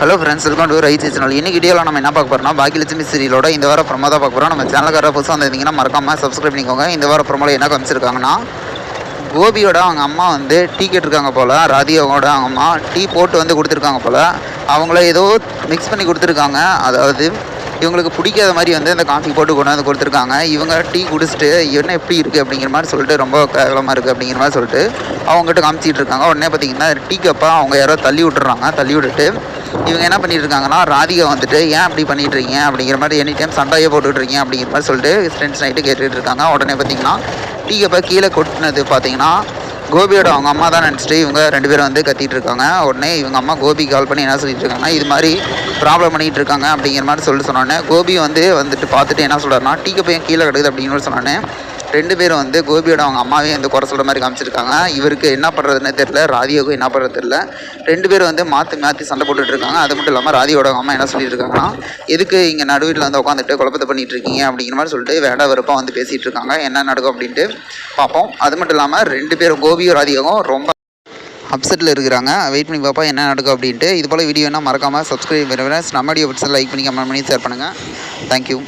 Hello friends welcome to right channel இன்னைக்கு வீடியோவில் நம்ம என்ன பார்க்க போறோம்னா பாக்கியலட்சுமி சீரியலோட இந்த வாரம் ப்ரொமோ தான் பார்க்க போகிறோம் நம்ம சேனலுக்கார புதுசாக வந்திருந்தீங்கன்னா மறக்காமல் சப்ஸ்கிரைப் பண்ணிக்கோங்க. இந்த வாரம் ப்ரொமோல என்ன காமிச்சிருக்காங்கன்னா கோபியோட அவங்க அம்மா வந்து டீ கேட்டிருக்காங்க போல் ராதிகாவோட அவங்க அம்மா டீ போட்டு வந்து கொடுத்துருக்காங்க போல் அவங்கள ஏதோ மிக்ஸ் பண்ணி கொடுத்துருக்காங்க. அதாவது இவங்களுக்கு பிடிக்காத மாதிரி வந்து அந்த காஃபி போட்டு கொண்டு வந்து கொடுத்துருக்காங்க. இவங்க டீ குடிச்சிட்டு என்ன எப்படி இருக்குது அப்படிங்கிற மாதிரி சொல்லிட்டு ரொம்ப கேவலமாக இருக்குது அப்படிங்கிற மாதிரி சொல்லிட்டு அவங்ககிட்ட காமிச்சிட்டு இருக்காங்க. உடனே பார்த்தீங்கன்னா டீ கப்பாக அவங்க யாரோ தள்ளி விட்டுறாங்க. தள்ளி விட்டுட்டு இவங்க என்ன பண்ணிட்டு இருக்காங்கன்னா ராதிகா வந்துட்டு ஏன் அப்படி பண்ணிட்டு இருக்கீங்க அப்படிங்கிற மாதிரி எனி டைம் சண்டையே போட்டுட்டு இருக்கீங்க அப்படிங்கிற மாதிரி சொல்லிட்டு ஃப்ரெண்ட்ஸ் நைட்டு கேட்டுட்டு இருக்காங்க உடனே பார்த்தீங்கன்னா டீ கப்பை கீழே கொட்டினது பார்த்தீங்கன்னா கோபியோட அவங்க அம்மா தான் நினச்சிட்டு இவங்க ரெண்டு பேரும் வந்து கத்திட்டு இருக்காங்க உடனே இவங்க அம்மா கோபி கால் பண்ணி என்ன சொல்லிட்டு இருக்காங்கன்னா இது மாதிரி ப்ராப்ளம் பண்ணிட்டு இருக்காங்க அப்படிங்கிற மாதிரி சொல்லி சொன்னோன்னே கோபி வந்து வந்துட்டு பார்த்துட்டு என்ன சொல்கிறாருன்னா டீ கப்பையும் கீழே கிடக்குது அப்படின்னு மாதிரி ரெண்டு பேரும் வந்து கோபியோட அவங்க அம்மாவையும் வந்து குறை சொல்கிற மாதிரி காமிச்சிருக்காங்க. இவருக்கு என்ன பண்ணுறதுன்னு தெரில ராதியோக்கும் என்ன பண்ணுறது தெரில ரெண்டு பேரும் வந்து மாற்றி மாற்றி சண்டை போட்டுட்டு இருக்காங்க. அது மட்டும் இல்லாமல் ராதியோட அம்மா என்ன சொல்லிட்டு இருக்காங்கன்னா எதுக்கு இங்கே நடுவீட்டில் வந்து உட்காந்துட்டு குழப்பத்தை பண்ணிட்டு இருக்கீங்க? அப்படிங்கிற மாதிரி சொல்லிட்டு வேட வெறுப்பாக வந்து பேசிகிட்டு இருக்காங்க. என்ன நடக்கும் அப்படின்ட்டு பார்ப்போம். அது மட்டும் இல்லாமல் ரெண்டு பேரும் கோபியும் ராதிகாவும் ரொம்ப அப்செட்டில் இருக்கிறாங்க. வெயிட் பண்ணி பார்ப்போம் என்ன நடக்கும் அப்படின்ட்டு. இது போல் வீடியோனா மறக்காமல் சப்ஸ்கிரைப் பண்ணுறேன் நம்ம வீடியோ பிடிச்சா லைக் பண்ணி கமெண்ட் பண்ணி ஷேர் பண்ணுங்கள் தேங்க்யூ